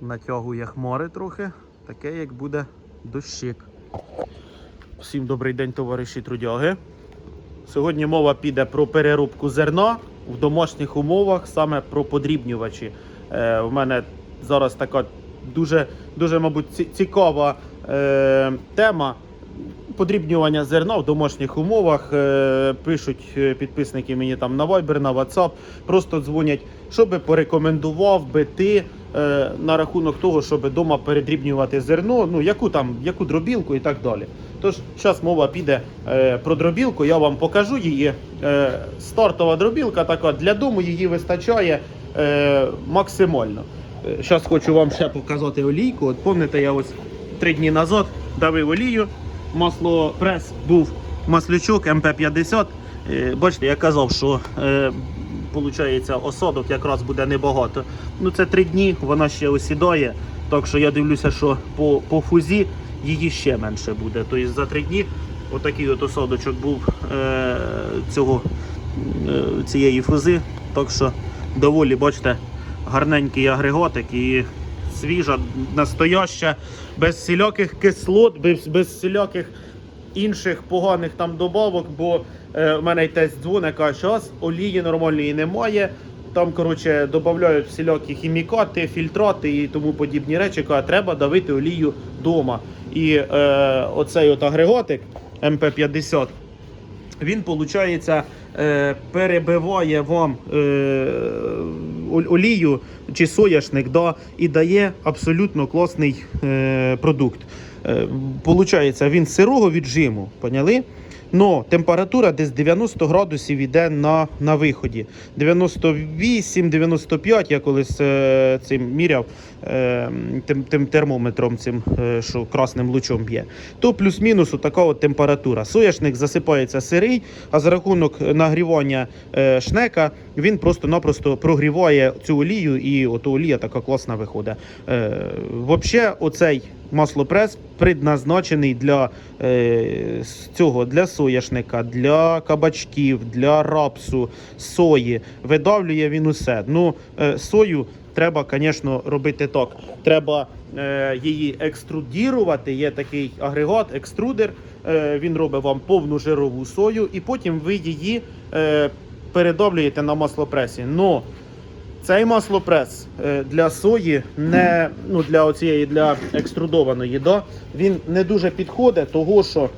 натягує хмари трохи, таке як буде дощик. Всім добрий день, товариші трудяги. Сьогодні мова піде про переробку зерна в домашніх умовах, саме про подрібнювачі. Е, у мене зараз така дуже, дуже мабуть, цікава е, тема. Подрібнювання зерна в домашніх умовах. Е, пишуть е, підписники мені там на Viber, на WhatsApp, просто дзвонять, щоб порекомендував би ти е, на рахунок того, щоб вдома передрібнювати зерно, ну яку там, яку дробілку і так далі. Тож зараз мова піде е, про дробілку, я вам покажу її. Е, стартова дробілка така для дому її вистачає е, максимально. Зараз хочу вам ще показати олійку. От пам'ятаєте, я ось три дні назад давив олію. Масло прес був маслючок МП50. Е, Бачите, я казав, що получається, осадок якраз буде небагато. Ну це три дні, вона ще осідає. Так що я дивлюся, що по, по фузі її ще менше буде. Тобто за три дні отакий от осадочок був е, цього, е, цієї фузи. Так що доволі, бачите, гарненький агрегатик і свіжа, настояща, без всіляких кислот, без, без всіляких інших поганих там добавок, бо е, в мене й тесть дзвоник, каже, зараз олії нормальної немає. Там, коротше, додають всілякі хімікати, фільтрати і тому подібні речі, каже, треба давити олію вдома. І е, оцей от агрегатик МП50, він, виходить, е, перебиває вам е, олію чи соняшник да, і дає абсолютно класний е, продукт. Е, Получається, він сирого віджиму, поняли? Но температура десь 90 градусів іде на, на виході. 98-95 я колись е, цим міряв тим, тим термометром, цим, е, що красним лучом б'є. То плюс-мінус така от температура. Соняшник засипається сирий, а за рахунок нагрівання е, шнека він просто-напросто прогріває цю олію, і ото олія така класна виходить. Е, Взагалі, оцей маслопрес предназначений для цього для соняшника, для кабачків, для рапсу, сої. Видавлює він усе. Ну, сою треба, звісно, робити так. Треба е, її екструдірувати. Є такий агрегат, екструдер. Е, він робить вам повну жирову сою, і потім ви її е, передавлюєте на маслопресі. Но цей маслопрес е, для сої, не ну для оцієї для екструдованої, да, він не дуже підходить, того що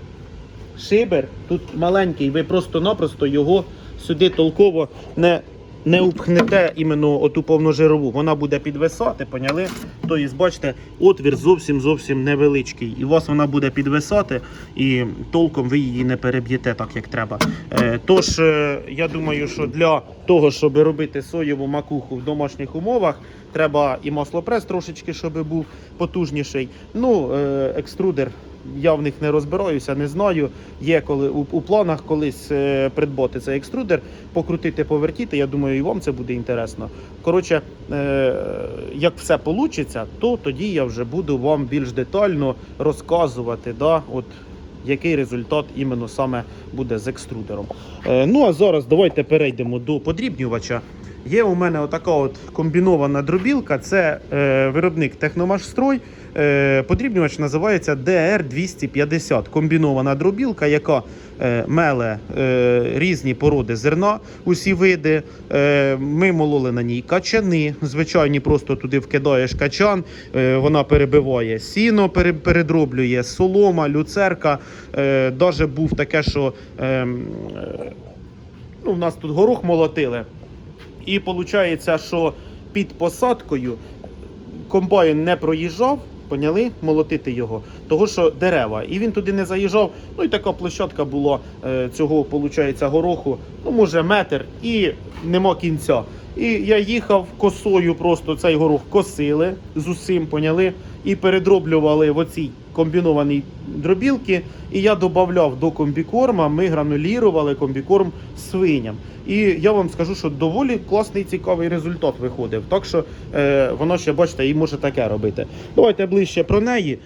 шибер тут маленький, ви просто-напросто його сюди толково не, не упхнете іменно оту повножирову. Вона буде підвисати, поняли? Тобто, бачите, отвір зовсім зовсім невеличкий. І у вас вона буде підвисати, і толком ви її не переб'єте так, як треба. Е, тож, е, я думаю, що для того, щоб робити соєву макуху в домашніх умовах, треба і маслопрес трошечки, щоб був потужніший. Ну, е, екструдер. Я в них не розбираюся, не знаю. Є коли у, у планах колись е, придбати цей екструдер, покрутити, повертіти. Я думаю, і вам це буде інтересно. Коротше, е, як все вийде, то тоді я вже буду вам більш детально розказувати, да, от, який результат іменно саме буде з екструдером. Е, ну а зараз давайте перейдемо до подрібнювача. Є у мене отака от комбінована дробілка. Це е, виробник Техномашстрой. Е, подрібнювач називається DR250. Комбінована дробілка, яка е, меле е, різні породи зерна, усі види. Ми мололи на ній качани. Звичайні, просто туди вкидаєш качан, вона перебиває сіно, передроблює солома, люцерка. Даже був таке, що ну, в нас тут горох молотили. І виходить, що під посадкою комбайн не проїжджав, поняли, молотити його, того що дерева. І він туди не заїжджав. Ну і така площадка була е, цього, виходить, гороху, ну може метр, і нема кінця. І я їхав косою, просто цей горох косили з усім, поняли, і передроблювали в оцій комбінованій дробілки. І я додавав до комбікорма, ми гранулірували комбікорм свиням. І я вам скажу, що доволі класний цікавий результат виходив. Так що е, воно ще, бачите, і може таке робити. Давайте ближче про неї.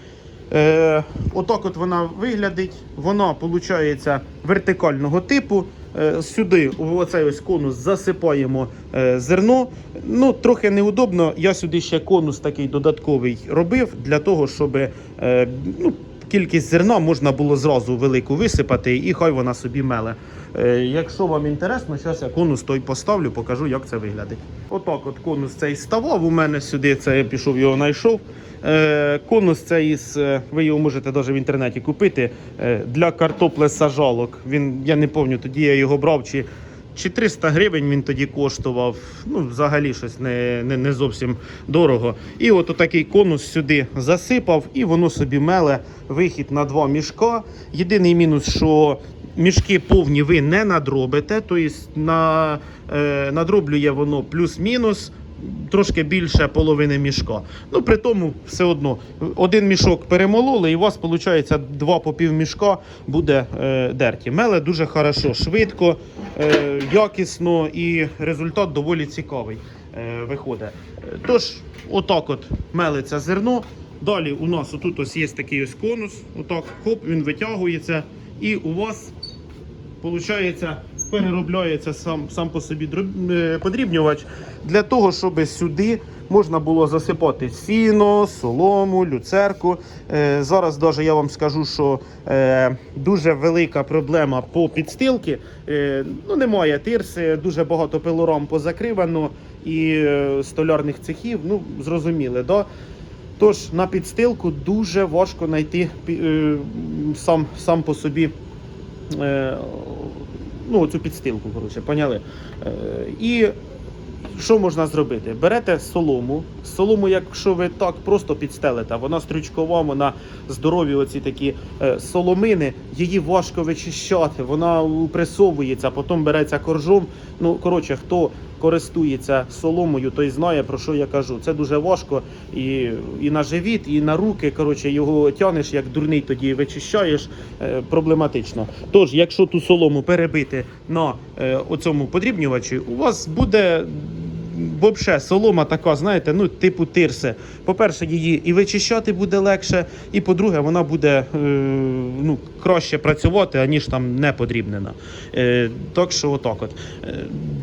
Е, отак от вона виглядить. Вона, виходить, вертикального типу. Е, Сюди, в оцей ось конус, засипаємо е, зерно. Ну, трохи неудобно. Я сюди ще конус такий додатковий робив для того, щоб е, ну, кількість зерна можна було зразу велику висипати, і хай вона собі меле. Якщо вам інтересно, зараз я конус той поставлю, покажу, як це виглядить. Отак от конус цей ставав у мене сюди, це я пішов, його знайшов. Е, Конус цей із, е, ви його можете навіть в інтернеті купити е, для картоплесажалок. Він, я не пам'ятаю, тоді я його брав, чи, чи 300 гривень він тоді коштував. Ну, взагалі щось не, не, не зовсім дорого. І от такий конус сюди засипав, і воно собі меле вихід на два мішка. Єдиний мінус, що мішки повні ви не надробите, тобто на, е, надроблює воно плюс-мінус. Трошки більше половини мішка. Ну, при тому все одно один мішок перемололи, і у вас виходить два по пів мішка буде е, дерті. Меле дуже хорошо, швидко, е, якісно і результат доволі цікавий е, виходить. Тож, отак от мелиться зерно. Далі у нас отут ось є такий ось конус. Отак, хоп, він витягується, і у вас Получається, переробляється сам, сам по собі е, подрібнювач для того, щоб сюди можна було засипати сіно, солому, люцерку. Е, зараз даже я вам скажу, що е, дуже велика проблема по підстилці. Ну, немає тирси, дуже багато пилорам позакривано і столярних цехів. Ну, зрозуміли, да? Тож на підстилку дуже важко знайти сам, сам по собі ну, цю підстилку, коротше, поняли. Е, і що можна зробити? Берете солому. Солому, якщо ви так просто підстелите, вона стрючкова, вона здорові, оці такі е, соломини, її важко вичищати, вона упресовується, потім береться коржом. Ну, коротше, хто користується соломою, той знає, про що я кажу. Це дуже важко і, і на живіт, і на руки. Коротше, його тянеш, як дурний тоді вичищаєш. Е, проблематично. Тож, якщо ту солому перебити на е, оцьому подрібнювачі, у вас буде. Взагалі, солома така, знаєте, ну, типу тирси. По-перше, її і вичищати буде легше, і по-друге, вона буде е, ну, краще працювати, аніж там не подрібнена. Е, так що, отак от. Е,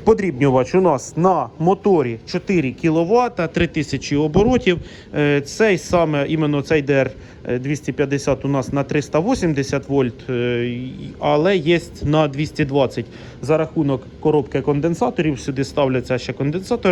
Подрібнювач у нас на моторі 4 кВт, 3000 оборотів. Е, Цей саме, іменно цей DR 250 у нас на 380 вольт, е, але є на 220 за рахунок коробки конденсаторів. Сюди ставляться ще конденсатори,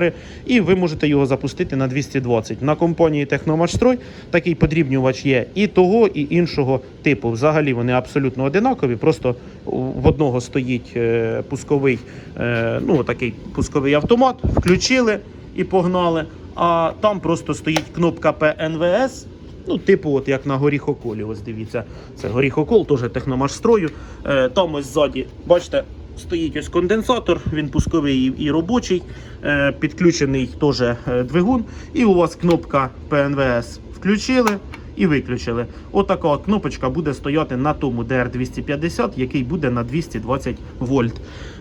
і ви можете його запустити на 220. На компанії Техномашстрой такий подрібнювач є і того, і іншого типу. Взагалі вони абсолютно одинакові. Просто в одного стоїть е, пусковий, е, ну такий пусковий автомат, включили і погнали. А там просто стоїть кнопка ПНВС. Ну, типу, от як на горіхоколі. Ось дивіться, це горіхокол, теж техномашстрою. Е, там ось ззаді, бачите, стоїть ось конденсатор, він пусковий і, робочий, е, підключений теж е, двигун. І у вас кнопка ПНВС включили і виключили. Отака кнопочка буде стояти на тому DR250, який буде на 220 вольт.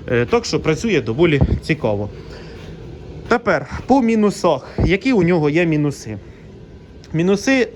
Е, так що працює доволі цікаво. Тепер по мінусах. Які у нього є мінуси? Мінуси,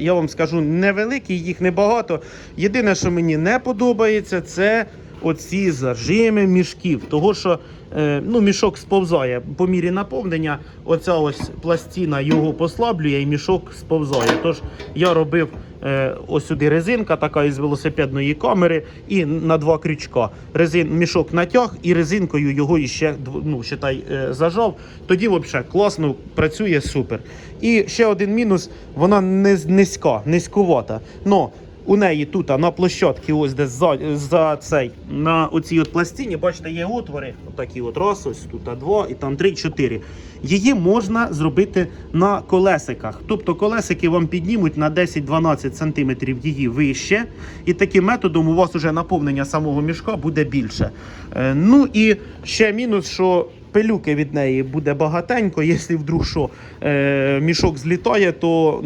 я вам скажу, невеликі, їх небагато. Єдине, що мені не подобається, це оці зажими мішків. Того, що е, ну, мішок сповзає по мірі наповнення, оця ось пластина його послаблює і мішок сповзає. Тож я робив е, ось сюди резинка, така із велосипедної камери, і на два крючка. Резин, мішок натяг і резинкою його іще ну, считай, е, зажав. Тоді взагалі класно працює супер. І ще один мінус: вона не низька, низькувата. Но у неї тут на площадці, ось де за, за цей, на оцій от пластині, бачите, є отвори. Отакі от раз, ось тут два, і там три, чотири. Її можна зробити на колесиках. Тобто колесики вам піднімуть на 10-12 см її вище, і таким методом у вас уже наповнення самого мішка буде більше. Е, ну і ще мінус, що пилюки від неї буде багатенько. Якщо вдруг що е, мішок злітає, то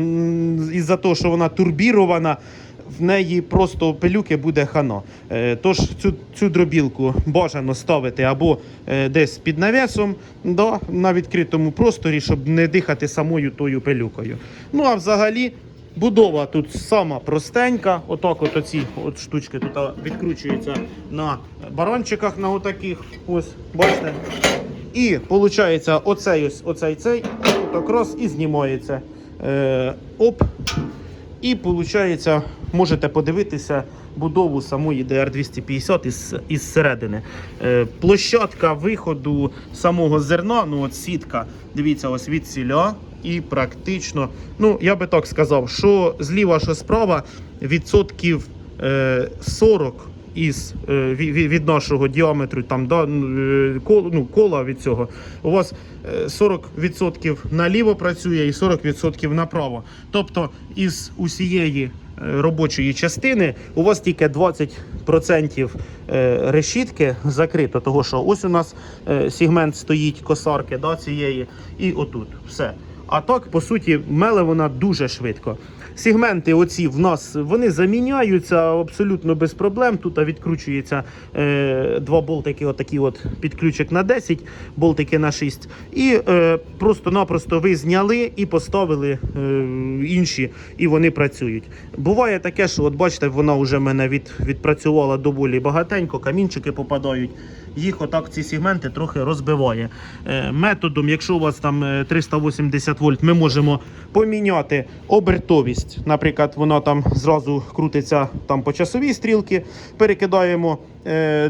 із-за того, що вона турбірована, в неї просто пилюки буде хано. Е, тож цю, цю дробілку бажано ставити або е, десь під навісом, да, на відкритому просторі, щоб не дихати самою тою пилюкою. Ну а взагалі. Будова тут сама простенька. Отак от оці от штучки тут відкручуються на баранчиках на отаких. Ось, бачите. І виходить, оцей ось оцей цей тут якраз і знімається. Е, оп. І виходить, можете подивитися будову самої DR250 із, із середини. Е, площадка виходу самого зерна, ну от сітка, дивіться, ось від сіля. І практично, ну я би так сказав, що зліва, що справа, відсотків е, 40 із е, ві- ві- від нашого діаметру, там да, е, кол- ну, кола від цього, у вас е, 40% наліво працює і 40% направо. Тобто із усієї е, робочої частини у вас тільки 20% е, решітки закрито, того що ось у нас е, сегмент стоїть косарки да, цієї, і отут все. А так, по суті, меле вона дуже швидко. Сегменти оці в нас вони заміняються абсолютно без проблем. Тут відкручується е, два болтики, отакі от підключик на 10, болтики на 6. І е, просто-напросто ви зняли і поставили е, інші, і вони працюють. Буває таке, що от бачите, вона вже мене від, відпрацювала доволі багатенько, камінчики попадають. Їх отак ці сегменти трохи розбиває. Е, методом, якщо у вас там е, 380 вольт, ми можемо поміняти обертовість. Наприклад, вона там зразу крутиться там по часовій стрілці, перекидаємо е,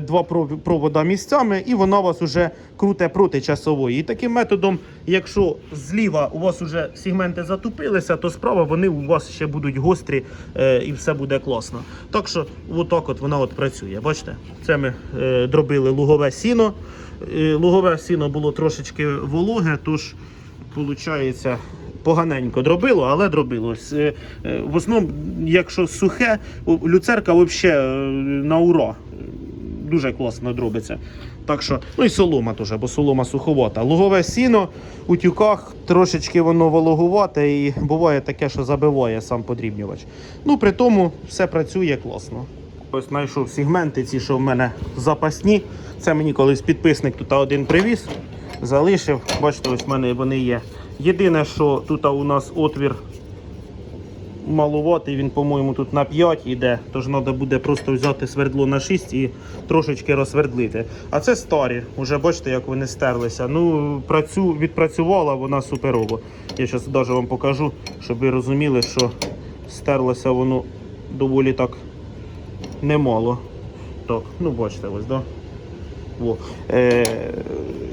два пров- провода місцями, і вона вас уже круте проти часової. І таким методом, якщо зліва у вас вже сегменти затупилися, то справа вони у вас ще будуть гострі е, і все буде класно. Так що, отак от вона от працює. Бачите, це ми е, дробили лугове сіно. Е, лугове сіно було трошечки вологе, тож виходить. Поганенько дробило, але дробило. С- е, е, В основному, якщо сухе, люцерка взагалі на ура. Дуже класно дробиться. Так що, ну і солома теж, бо солома суховата. Лугове сіно у тюках трошечки воно вологувате і буває таке, що забиває сам подрібнювач. Ну, при тому все працює класно. Ось знайшов сегменти, ці, що в мене запасні. Це мені колись підписник тут один привіз, залишив. Бачите, ось в мене вони є. Єдине, що тут у нас отвір малуватий, він, по-моєму, тут на 5 іде, тож треба буде просто взяти свердло на 6 і трошечки розсвердлити. А це старі, вже бачите, як вони стерлися. Ну, працю, відпрацювала вона суперово. Я зараз навіть вам покажу, щоб ви розуміли, що стерлося воно доволі так немало. Так, ну бачите, ось, да? Во. Е,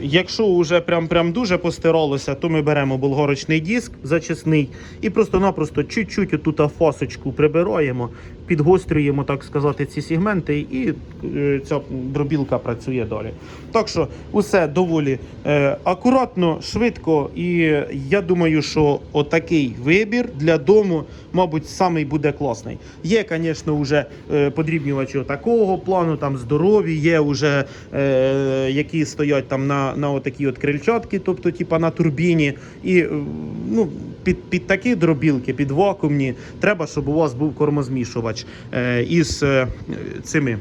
якщо вже прям, прям дуже постиралося, то ми беремо болгарочний диск зачисний і просто-напросто чуть-чуть отут фасочку прибираємо, підгострюємо, так сказати, ці сегменти, і е, ця дробілка працює далі. Так що усе доволі е, акуратно, швидко, і я думаю, що отакий вибір для дому, мабуть, самий буде класний. Є, звісно, вже е, подрібнювачі такого плану, там здорові, є вже які стоять там на, на отакі от крильчатки, тобто типа на турбіні. І ну, під, під такі дробілки, під вакуумні, треба, щоб у вас був кормозмішувач е, із е, цими.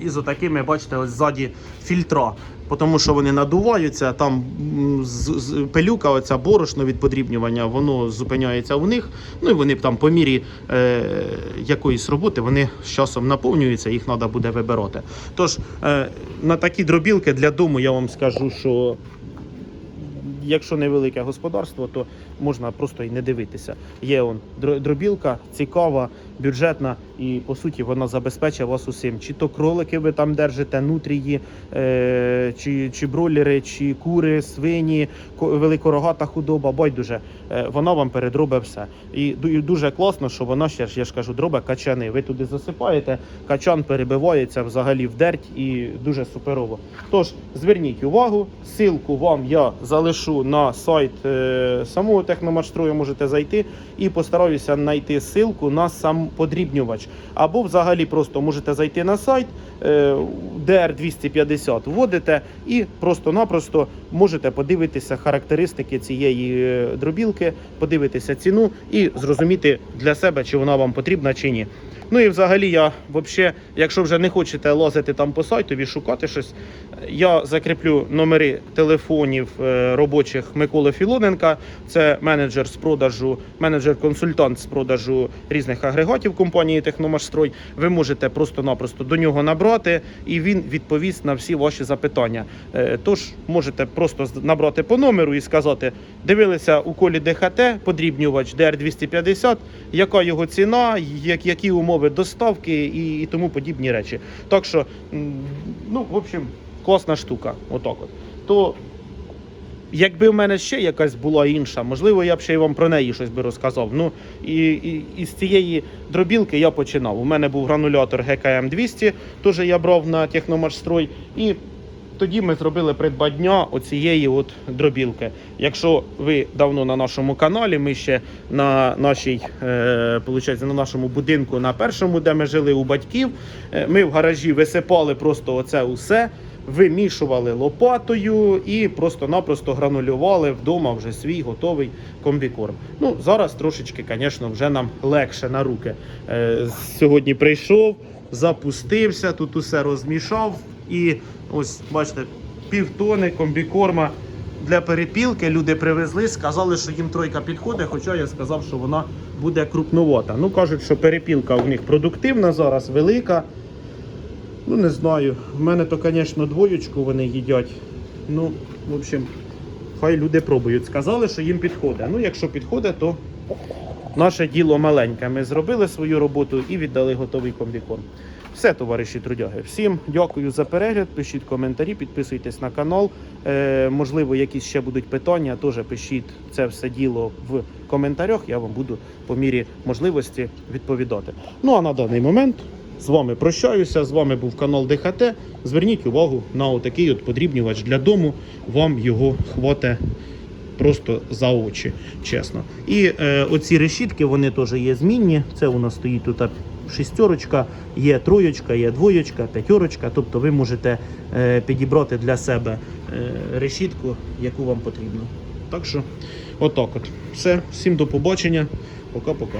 Із отакими, бачите, ось ззаді фільтра. Тому що вони надуваються, там пилюка, оця борошно від подрібнювання, воно зупиняється у них. Ну і вони там по мірі е, якоїсь роботи вони з часом наповнюються, їх треба буде вибирати. Тож е, на такі дробілки для дому я вам скажу, що якщо невелике господарство, то можна просто і не дивитися. Є он дробілка, цікава, бюджетна, і по суті вона забезпечить вас усім. Чи то кролики ви там держите, нутрії, е, чи, чи бролери, чи кури, свині, великорогата худоба, байдуже. Е, вона вам передробить все. І і дуже класно, що вона ще ж я ж кажу, дробить качани. Ви туди засипаєте, качан перебивається взагалі в дерть і дуже суперово. Тож зверніть увагу, ссылку вам я залишу на сайт е, самого техномашстрою, можете зайти і постараюся знайти ссылку на сам подрібнювач. Або взагалі просто можете зайти на сайт е, DR250, вводите і просто-напросто можете подивитися характеристики цієї е, дробілки, подивитися ціну і зрозуміти для себе, чи вона вам потрібна чи ні. Ну і взагалі я, вообще, якщо вже не хочете лазити там по сайтові, шукати щось, Я закріплю номери телефонів е, робочих Миколи Філоненка. Це менеджер з продажу, менеджер-консультант з продажу різних агрегатів компанії Техномашстрой. Ви можете просто-напросто до нього набрати, і він відповість на всі ваші запитання. Е, Тож можете просто набрати по номеру і сказати: дивилися у колі ДХТ, подрібнювач DR250, яка його ціна, які умови доставки і тому подібні речі. Так що, ну, в общем, класна штука. Отак от. То Якби в мене ще якась була інша, можливо, я б ще й вам про неї щось би розказав. Ну і, і, і з цієї дробілки я починав. У мене був гранулятор ГКМ 200, теж я брав на Техномашстрой. І тоді ми зробили придбання оцієї от дробілки. Якщо ви давно на нашому каналі, ми ще на нашій, е, на нашому будинку, на першому, де ми жили у батьків, е, ми в гаражі висипали просто оце усе вимішували лопатою і просто-напросто гранулювали вдома вже свій готовий комбікорм. Ну, зараз трошечки, звісно, вже нам легше на руки. Е, сьогодні прийшов, запустився, тут усе розмішав. І ось, бачите, півтони комбікорма для перепілки люди привезли, сказали, що їм тройка підходить, хоча я сказав, що вона буде крупновата. Ну, кажуть, що перепілка у них продуктивна зараз, велика. Ну, не знаю. В мене то, звісно, двоєчку вони їдять. Ну, в общем, хай люди пробують. Сказали, що їм підходить. Ну, якщо підходить, то наше діло маленьке. Ми зробили свою роботу і віддали готовий комбікорм. Все, товариші трудяги. Всім дякую за перегляд. Пишіть коментарі, підписуйтесь на канал. Е, можливо, якісь ще будуть питання, теж пишіть це все діло в коментарях. Я вам буду по мірі можливості відповідати. Ну а на даний момент з вами прощаюся. З вами був канал ДХТ. Зверніть увагу на отакий от подрібнювач для дому. Вам його хвате просто за очі, чесно. І е, оці решітки вони теж є змінні. Це у нас стоїть тут шістерочка, є троєчка, є двоєчка, п'ятерочка. Тобто ви можете е, підібрати для себе е, решітку, яку вам потрібно. Так що, отак от. Все, всім до побачення. Пока-пока.